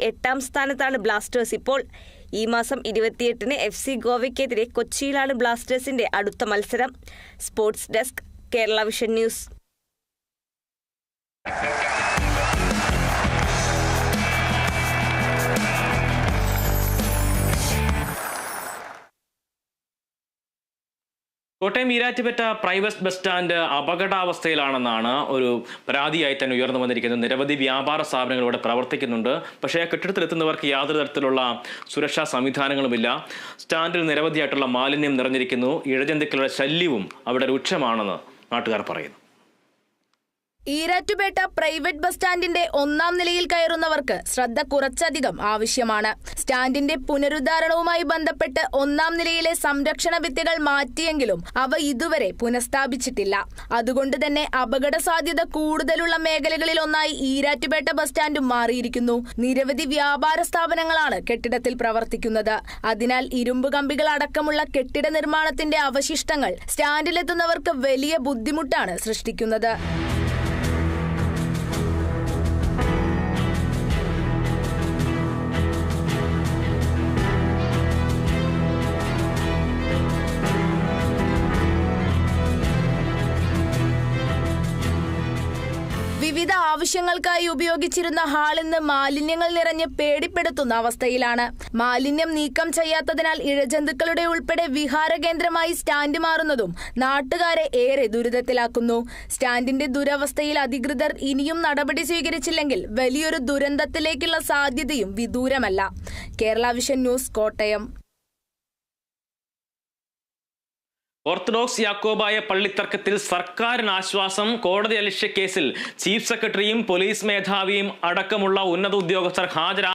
എട്ടാം സ്ഥാനത്താണ് ബ്ലാസ്റ്റേഴ്സ്. ഇപ്പോൾ ഈ മാസം ഇരുപത്തിയെട്ടിന് എഫ് സി ഗോവയ്ക്കെതിരെ കൊച്ചിയിലാണ് ബ്ലാസ്റ്റേഴ്സിന്റെ അടുത്ത മത്സരം. Sports desk Kerala vision news. Kottayam Erattupetta private bus stand അപകടാവസ്ഥയിലാണെന്നാണ് ഒരു പരാതിയായി തന്നെ ഉയർന്നു വന്നിരിക്കുന്നത്. നിരവധി വ്യാപാര സ്ഥാപനങ്ങൾ ഇവിടെ പ്രവർത്തിക്കുന്നുണ്ട്. പക്ഷേ ആ കെട്ടിടത്തിലെത്തുന്നവർക്ക് യാതൊരു തരത്തിലുള്ള സുരക്ഷാ സംവിധാനങ്ങളുമില്ല. സ്റ്റാൻഡിൽ നിരവധിയായിട്ടുള്ള മാലിന്യം നിറഞ്ഞിരിക്കുന്നു. ഇഴജന്തുക്കളുടെ ശല്യവും അവിടെ രൂക്ഷമാണെന്ന് നാട്ടുകാർ പറയുന്നു. ഈരാറ്റുപേട്ട പ്രൈവറ്റ് ബസ് സ്റ്റാൻഡിന്റെ ഒന്നാം നിലയിൽ കയറുന്നവർക്ക് ശ്രദ്ധ കുറച്ചധികം ആവശ്യമാണ്. സ്റ്റാൻഡിന്റെ പുനരുദ്ധാരണവുമായി ബന്ധപ്പെട്ട് ഒന്നാം നിലയിലെ സംരക്ഷണ ഭിത്തികൾ മാറ്റിയെങ്കിലും അവ ഇതുവരെ പുനഃസ്ഥാപിച്ചിട്ടില്ല. അതുകൊണ്ട് തന്നെ അപകട സാധ്യത കൂടുതലുള്ള മേഖലകളിൽ ഒന്നായി ഈരാറ്റുപേട്ട ബസ് സ്റ്റാൻഡും മാറിയിരിക്കുന്നു. നിരവധി വ്യാപാര സ്ഥാപനങ്ങളാണ് കെട്ടിടത്തിൽ പ്രവർത്തിക്കുന്നത്. അതിനാൽ ഇരുമ്പ് കമ്പികൾ അടക്കമുള്ള കെട്ടിട നിർമ്മാണത്തിന്റെ അവശിഷ്ടങ്ങൾ സ്റ്റാൻഡിലെത്തുന്നവർക്ക് വലിയ ബുദ്ധിമുട്ടാണ് സൃഷ്ടിക്കുന്നത്. വിവിധ ആവശ്യങ്ങൾക്കായി ഉപയോഗിച്ചിരുന്ന ഹാൾ ഇന്ന് മാലിന്യങ്ങൾ നിറഞ്ഞ് പേടിപ്പെടുത്തുന്ന അവസ്ഥയിലാണ്. മാലിന്യം നീക്കം ചെയ്യാത്തതിനാൽ ഇഴജന്തുക്കളുടെ ഉൾപ്പെടെ വിഹാര കേന്ദ്രമായി സ്റ്റാൻഡ് മാറുന്നതും നാട്ടുകാരെ ഏറെ ദുരിതത്തിലാക്കുന്നു. സ്റ്റാൻഡിന്റെ ദുരവസ്ഥയിൽ അധികൃതർ ഇനിയും നടപടി സ്വീകരിച്ചില്ലെങ്കിൽ വലിയൊരു ദുരന്തത്തിലേക്കുള്ള സാധ്യതയും വിദൂരമല്ല. Kerala vision news Kottayam. Orthodox Yakobaya പള്ളിത്തർക്കത്തിൽ സർക്കാരിന് ആശ്വാസം കോടതി അലക്ഷ്യ കേസിൽ ചീഫ് സെക്രട്ടറിയും പോലീസ് മേധാവിയും അടക്കമുള്ള ഉന്നത ഉദ്യോഗസ്ഥർ ഹാജരാ